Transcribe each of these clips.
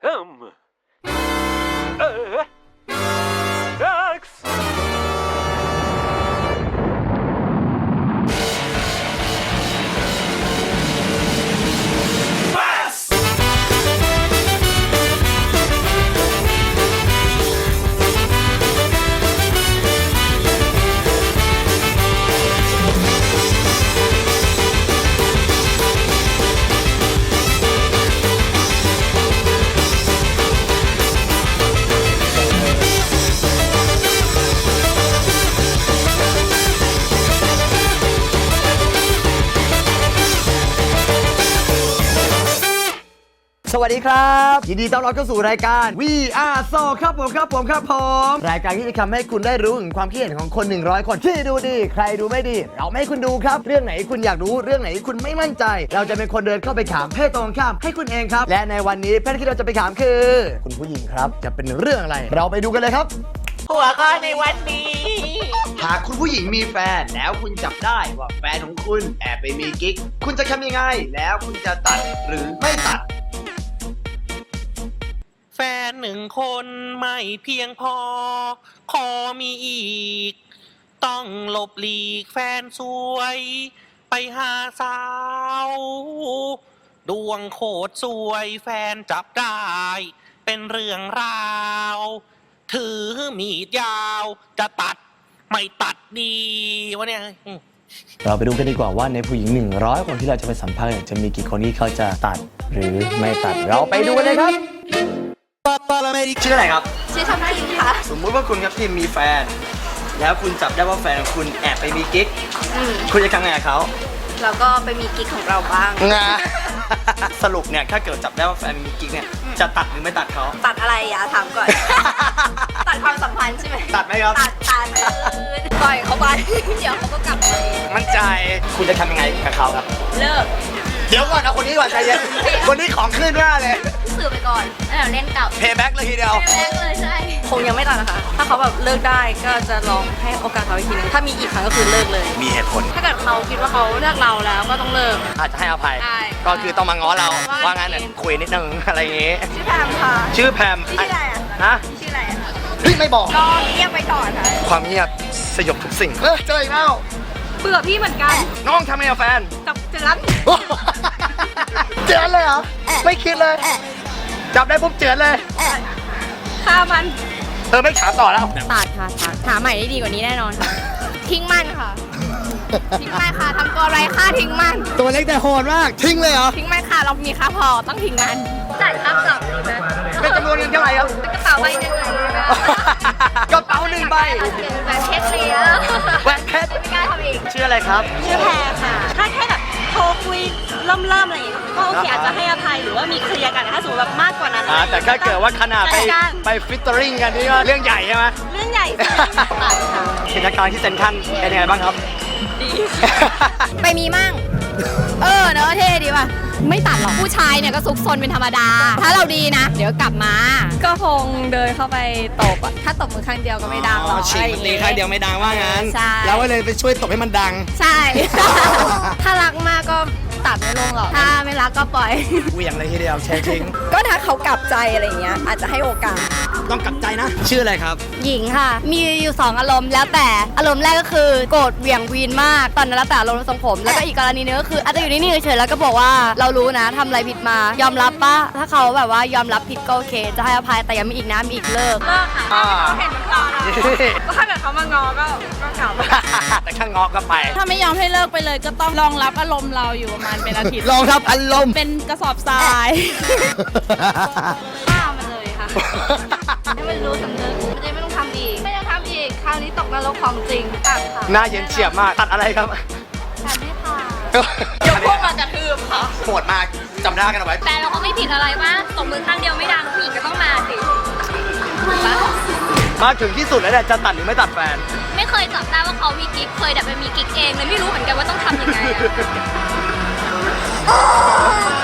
Hım. Ee? สวัสดีครับยินดีต้อนรับเข้าสู่รายการ We Are So ครับผมครับผมครับผมรายการที่จะทำให้คุณได้รู้ถึงความคิดเห็นของคน 100 คนที่ดูดี ใครดูไม่ดี เราไม่ให้คุณดูครับ เรื่องไหนคุณอยากรู้เรื่องไหนคุณไม่มั่นใจ เราจะเป็นคนเดินเข้าไปถามเพศตรงข้ามให้คุณเองครับ และในวันนี้เพศที่เราจะไปถามคือ คุณผู้หญิงครับ จะเป็นเรื่องอะไร เราไปดูกันเลยครับ หัวข้อในวันนี้ หากคุณผู้หญิงมีแฟนแล้วคุณจับได้ว่าแฟนของคุณแอบไปมีกิ๊กคุณจะทำยังไง แล้วคุณจะตัดหรือไม่ตัด แฟนหนึ่งคนไม่เพียงพอ ขอมีอีก ต้องหลบหลีกแฟนสวย ไปหาสาว ดวงโคตรสวยแฟนจับได้ เป็นเรื่องราว ถือมีดยาวจะตัดไม่ตัดดีวะเนี่ย เราไปดูกันดีกว่าว่าในผู้หญิง 100 คนที่เราจะไปสัมภาษณ์เนี่ยจะมีกี่คนที่เขาจะตัดหรือไม่ตัด เราไปดูกันเลยครับ ชื่ออะไรครับ ชื่อทัพทิมค่ะ สมมุติว่าคุณครับทีมมีแฟน แล้วคุณจับได้ว่าแฟนของคุณแอบไปมีกิ๊ก อืมคุณจะทำไงกับเขาแล้วก็ไปมีกิ๊กของเราบ้าง งา สรุปเนี่ยถ้าเกิดจับได้ว่าแฟนมีกิ๊กเนี่ยจะตัดหรือไม่ตัดเขา ตัดอะไรอะถามก่อน ตัดความสัมพันธ์ใช่ไหมตัดไหมครับ ตัดตัดปล่อยเขาไป เดี๋ยวเขาก็กลับมาเองมั่นใจคุณจะทำยังไงกับเขาครับ เลิก เดี๋ยวก่อนเอาคนนี้ก่อนใจเย็นคนนี้ของขึ้นหน้าเลย สื่อไปก่อนแล้วเดี๋ยวเล่นกลับเพย์แบ็กเลยทีเดียว แรกเลยใช่คงยังไม่ตัดนะคะ ถ้าเขาแบบเลิกได้ก็จะลองให้โอกาสเขาอีกทีนึง ถ้ามีอีกครั้งก็คือเลิกเลย มีเหตุผล ถ้าเกิดเขาคิดว่าเขาเลือกเราแล้วก็ต้องเลิก อาจจะให้อภัยใช่ก็คือต้องมาง้อเรา ว่าว่างั้นเนี่ยคุยนิดนึง อะไรอย่างงี้ ชื่อแพมค่ะ ชื่อแพมชื่ออะไรอะ ฮะชื่ออะไรอะเฮ้ยไม่บอก ก็เงียบไปก่อนค่ะ ความเงียบสยบทุกสิ่ง เออเจออีกแล้ว เบื่อพี่เหมือนกันน้องทำไงกับแฟนกับเจือนเจือนเลยเหรอ ไม่คิดเลย จับได้ปุ๊บเจือนเลย ฆ่ามันเออไม่ถามต่อแล้วตัดค่ะตัดหาใหม่ได้ดีกว่านี้แน่นอนค่ะ ทิ้งมันค่ะ ทิ้งมันค่ะทำตัวไรค่าทิ้งมัน ตัวเล็กแต่โหดมาก ทิ้งเลยเหรอ ทิ้งมันค่ะ เรามีค่าพอต้องทิ้งมันจ่ายค่ากลับดีไหมเป็นจำนวนเงินเท่าไหร่ครับ กระเป๋าใบหนึ่งเลยนะ กระเป๋าหนึ่งใบเป็นแบบเพชรเลยอะแหวนเพชรไม่กล้าทำอีกชื่ออะไรครับ ชื่อแพรค่ะ ถ้าแค่แบบโทรคุยเริ่มเริ่มๆอะไรอย่างเงี้ยก็โอเคอาจจะให้อภัยหรือว่ามีเคลียร์กันแต่ถ้าสมมติแบบมากกว่านั้นอ่าแต่ถ้าเกิดว่าขนาดไปจัดการไปฟิตเตอริงกันนี่ก็เรื่องใหญ่ใช่ไหมเรื่องใหญ่สิตัดค่ะกิจการที่เซ็นทรัลเป็นยังไงบ้างครับไปมีมั่ง เออเนอะเท่ดีป่ะ ไม่ตัดหรอกผู้ชายเนี่ยก็ซุกซนเป็นธรรมดา ถ้าเราดีนะ เดี๋ยวกลับมา ก็คงเดินเข้าไปตบอะถ้าตบมือข้างเดียวก็ไม่ดังหรอกฉีกมันตีข้างเดียวไม่ดังว่างั้นใช่เราก็เลยไปช่วยตบให้มันดัง ใช่ ถ้ารักมากก็ ตัดไม่ลงหรอกถ้าไม่รักก็ปล่อย เหวี่ยงเลยทีเดียวแชร์ทิ้งก็ถ้าเขากลับใจอะไรเงี้ยอาจจะให้โอกาส ต้องกลับใจนะ ชื่ออะไรครับ หญิงค่ะ มีอยู่ 2 อารมณ์แล้วแต่อารมณ์แรกก็คือโกรธเหวี่ยงวีนมาก ตอนนั้นแล้วแต่อารมณ์ทรงผม แล้วก็อีกกรณีนึงก็คืออาจจะอยู่นิ่งๆเฉยๆแล้วก็บอกว่าเรารู้นะทำอะไรผิดมา ยอมรับปะถ้าเขาแบบว่ายอมรับผิดก็โอเค จะให้อภัยแต่ยังมีอีกนะมีอีกเลิก เลิกค่ะอ่าเห็นมันรอนะก็ถ้าเกิดเขามางอก็ก็กลับ แต่ข้างงอกก็ไป ถ้าไม่ยอมให้เลิกไปเลยก็ต้องรองรับอารมณ์เราอยู่ประมาณเป็นอาทิตย์ลองทับอารมณ์ เป็นกระสอบทรายฆ่ามันเลยค่ะ ให้มันรู้สำนึกมันจะไม่ต้องทำอีก ไม่ต้องทำอีก คราวนี้ตกนรกของจริงตัดค่ะหน้าเย็นเฉียบมาก ตัดอะไรครับ ตัดไม่ผ่านเดี๋ยวพวกมากระทืบค่ะโหดมากจำได้กันเอาไว้ แต่เราก็ไม่ผิดอะไรป่ะตบมือข้างเดียวไม่ดังผู้หญิงก็ต้องมาสิถูกปะมาถึงที่สุดแล้วเนี่ยจะตัดหรือไม่ตัดแฟนไม่ เคยจับได้ว่าเขามีกิ๊กเคยแต่ไปมีกิ๊กเองเลยไม่รู้เหมือนกันว่าต้องทำยังไงอะ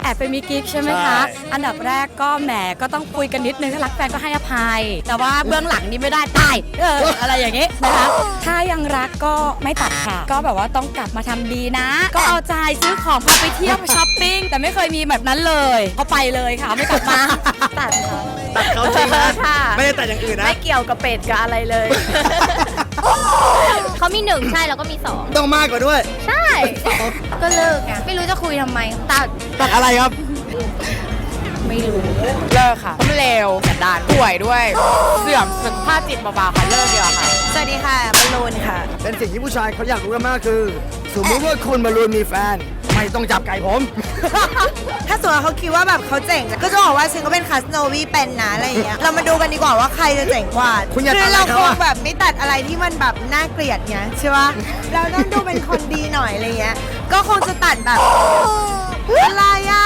แอบไปมีกิ๊กใช่ไหมคะ ใช่ อันดับแรกก็แหมก็ต้องคุยกันนิดนึงถ้ารักแฟนก็ให้อภัย แต่ว่าเบื้องหลังนี่ไม่ได้ตายเอออะไรอย่างงี้นะคะ ถ้ายังรักก็ไม่ตัดค่ะ ก็แบบว่าต้องกลับมาทำดีนะ ก็เอาใจซื้อของพาไปเที่ยวไปช้อปปิ้งแต่ไม่เคยมีแบบนั้นเลยก็ไปเลยค่ะ ไม่กลับมาตัดค่ะตัดอย่างอื่นนะ ไม่เกี่ยวกับเป็ดกับอะไรเลย เขามีหนึ่งใช่แล้วก็มีสองต้องมากกว่าด้วย ใช่ ก็เลิกไงไม่รู้จะคุยทำไมตัดตัดอะไรครับ ไม่รู้ เลิกค่ะเพราะมันเร็วสันดานป่วยด้วย เสื่อมสุขภาพจิตเบาๆค่ะ เลิกดีกว่าค่ะ สวัสดีค่ะบอลลูนค่ะ เป็นสิ่งที่ผู้ชายเขาอยากรู้กันมากคือ สมมติว่าคุณมารุนมีแฟน ไม่ต้องจับไก่ผมถ้า สมมติว่าเขาคิดว่าแบบเขาเจ๋งก็จะบอกว่าฉันก็เป็นคาสโนวีเป็นนะอะไรอย่างเงี้ยเรามาดูกันดีกว่าว่าใครจะเจ๋งกว่าคุณอย่าคืตัดเราอะไรคเขางอะ แบบไม่ตัดอะไรที่มันแบบน่าเกลียดไงใช่ปะเราต้องดูเป็นคนดีหน่อยอะไรเงี้ยก็คงจะตัดแบบอะไรอะ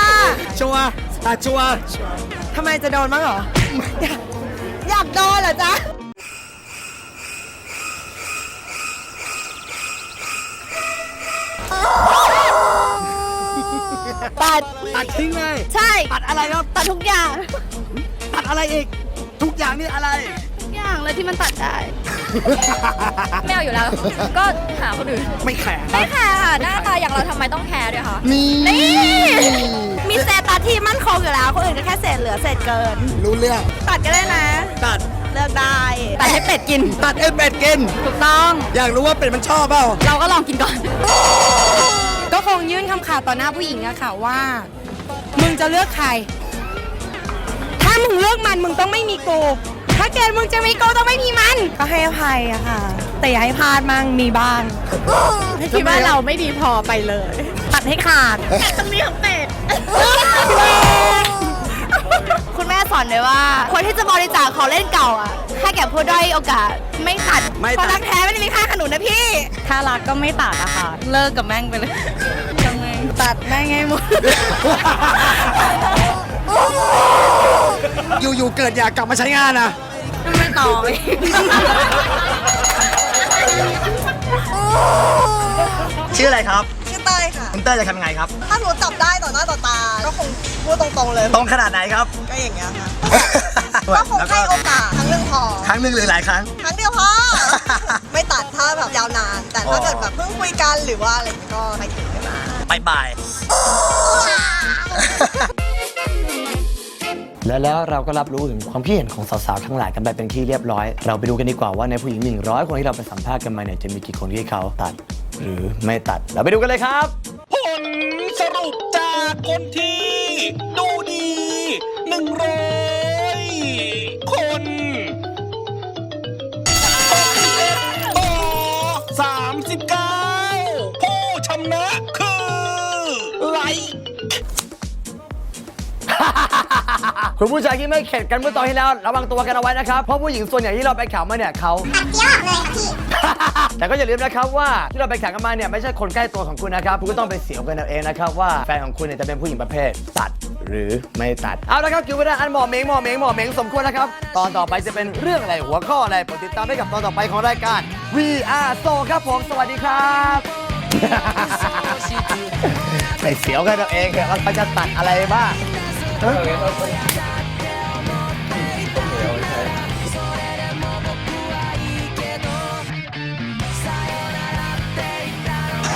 ชัวร์ตัดชัวร์ทำไมจะโดนบ้างเหรออยากอยากโดนเหรอจ๊ะ ตัด ตัดทิ้งเลยใช่ ตัดอะไรครับ ตัดทุกอย่าง ตัดอะไรอีก ทุกอย่างนี่อะไร ทุกอย่างเลยที่มันตัดได้ ไม่เอาอยู่แล้ว ก็หาคนอื่น ไม่แคร์ไม่แคร์ค่ะ หน้าตาอย่างเราทำไมต้องแคร์ด้วยคะ นี่ นี่มีเศษตัดที่มั่นคงอยู่แล้ว คนอื่นก็แค่เศษเหลือเศษเกิน รู้เรื่อง ตัดก็ได้นะ ตัด เลือกได้ ตัดให้เป็ดกิน ตัดเอ็เป็ดกิน ถูกต้อง อยากรู้ว่าเป็ดมันชอบเปล่า เราก็ลองกินก่อน ก็คงยื่นคำขาดต่อหน้าผู้หญิงอะค่ะว่า มึงจะเลือกใคร ถ้ามึงเลือกมันมึงต้องไม่มีกูถ้าเกิดมึงจะมีกูต้องไม่มีมัน ก็ให้อภัยอะค่ะ แต่อย่าให้พลาดมั่งมีบ้างถ้าคิดว่าเราไม่ดีพอไปเลย ตัดให้ขาดตรงนี้ของเป็ดคุณแม่ส อนเลยว่า คนที่จะบริจาคของเล่นเก่าอะให้แก่ผู้ด้อยโอกาสไม่ตัดไม่ตัดเพราะรักแท้ไม่ได้มีค่าขนุนนะพี่ ถ้ารักก็ไม่ตัดอะค่ะ เลิกกับแม่งไปเลยกับแม่งตัดแม่งให้หมด อยู่ๆเกิดอยากกลับมาใช้งานอะไม่ต่อเลยชื่ออะไรครับชื่อเต้ย ค่ะคุณเต้ยจะทำไงครับ ถ้าหนูจับได้ต่อหน้าต่อตา ก็คงพูดตรงๆเลย ตรงขนาดไหนครับ ก็อย่างเงี้ยค่ะ ก็คงให้โอกาสครั้งหนึ่งพอ ครั้งหนึ่งหรือหลายครั้ง ครั้งเดียวพอ ไม่ตัดถ้าแบบยาวนาน แต่ถ้าเกิดแบบเพิ่งคุยกันหรือว่าอะไรอย่างเงี้ยก็ให้ถึงกันมาบายบาย และแล้วเราก็รับรู้ถึงความคิดเห็นของสาวๆ ทั้งหลายกันไปเป็นที่เรียบร้อย เราไปดูกันดีกว่าว่าในผู้หญิง 100 คนที่เราไปสัมภาษณ์กันมาเนี่ยจะมีกี่คนที่เขาตัด หรือไม่ตัด เราไปดูกันเลยครับผ ลสรุปจากคนที่ ดูดีหนึ่งร้อยคน61ต่อสามสิบเก้าผู้ชนะคือไลค์ คุณผู้ชายที่ไม่เข็ดกันเมื่อตอนที่แล้ว ระวังตัวกันเอาไว้นะครับ เพราะผู้หญิงส่วนใหญ่ที่เราไปแข่งมาเนี่ยเขา แแต่ก็อย่าลืมนะครับว่าที่เราไปแข่งกันมาเนี่ยไม่ใช่คนใกล้ตัวของคุณนะครับ คุณก็ต้องไปเสียวกันเอาเองนะครับว่าแฟนของคุณเนี่ยจะเป็นผู้หญิงประเภทตัดหรือไม่ตัด เอาละครับคิวเวลาอันหมอเมงหมอเมงหมอเมงสมควรแล้วครับ ตอนต่อไปจะเป็นเรื่องอะไรหัวข้ออะไรโปรดติดตามได้กับตอนต่อไปของรายการ VR So ครับผมสวัสดีครับไปเสียวกันเอาเองเถอะว่าเขาจะตัดอะไรบ้าง